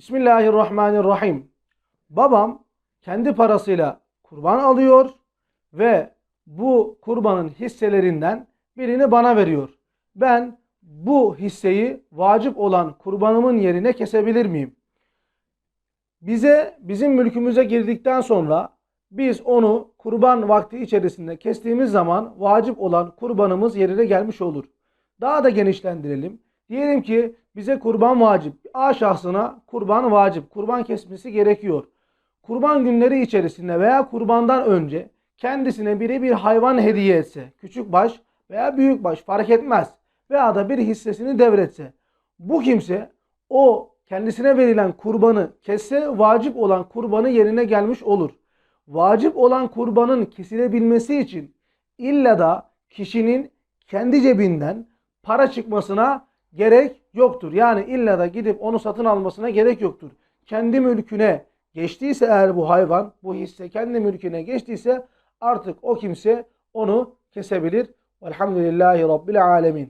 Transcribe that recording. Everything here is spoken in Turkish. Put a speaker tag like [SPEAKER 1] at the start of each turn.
[SPEAKER 1] Bismillahirrahmanirrahim. Babam kendi parasıyla kurban alıyor ve bu kurbanın hisselerinden birini bana veriyor. Ben bu hisseyi vacip olan kurbanımın yerine kesebilir miyim? Bize bizim mülkümüze girdikten sonra biz onu kurban vakti içerisinde kestiğimiz zaman vacip olan kurbanımız yerine gelmiş olur. Daha da genişlendirelim. Diyelim ki bize kurban vacip. A şahsına kurban vacip. Kurban kesmesi gerekiyor. Kurban günleri içerisinde veya kurbandan önce kendisine biri bir hayvan hediye etse, küçük baş veya büyük baş fark etmez veya da bir hissesini devretse. Bu kimse o kendisine verilen kurbanı kesse vacip olan kurbanı yerine gelmiş olur. Vacip olan kurbanın kesilebilmesi için illa da kişinin kendi cebinden para çıkmasına gerek yoktur. Yani illa da gidip onu satın almasına gerek yoktur. Kendi mülküne geçtiyse eğer bu hayvan, bu hisse kendi mülküne geçtiyse artık o kimse onu kesebilir. Velhamdülillahi Rabbil Alemin.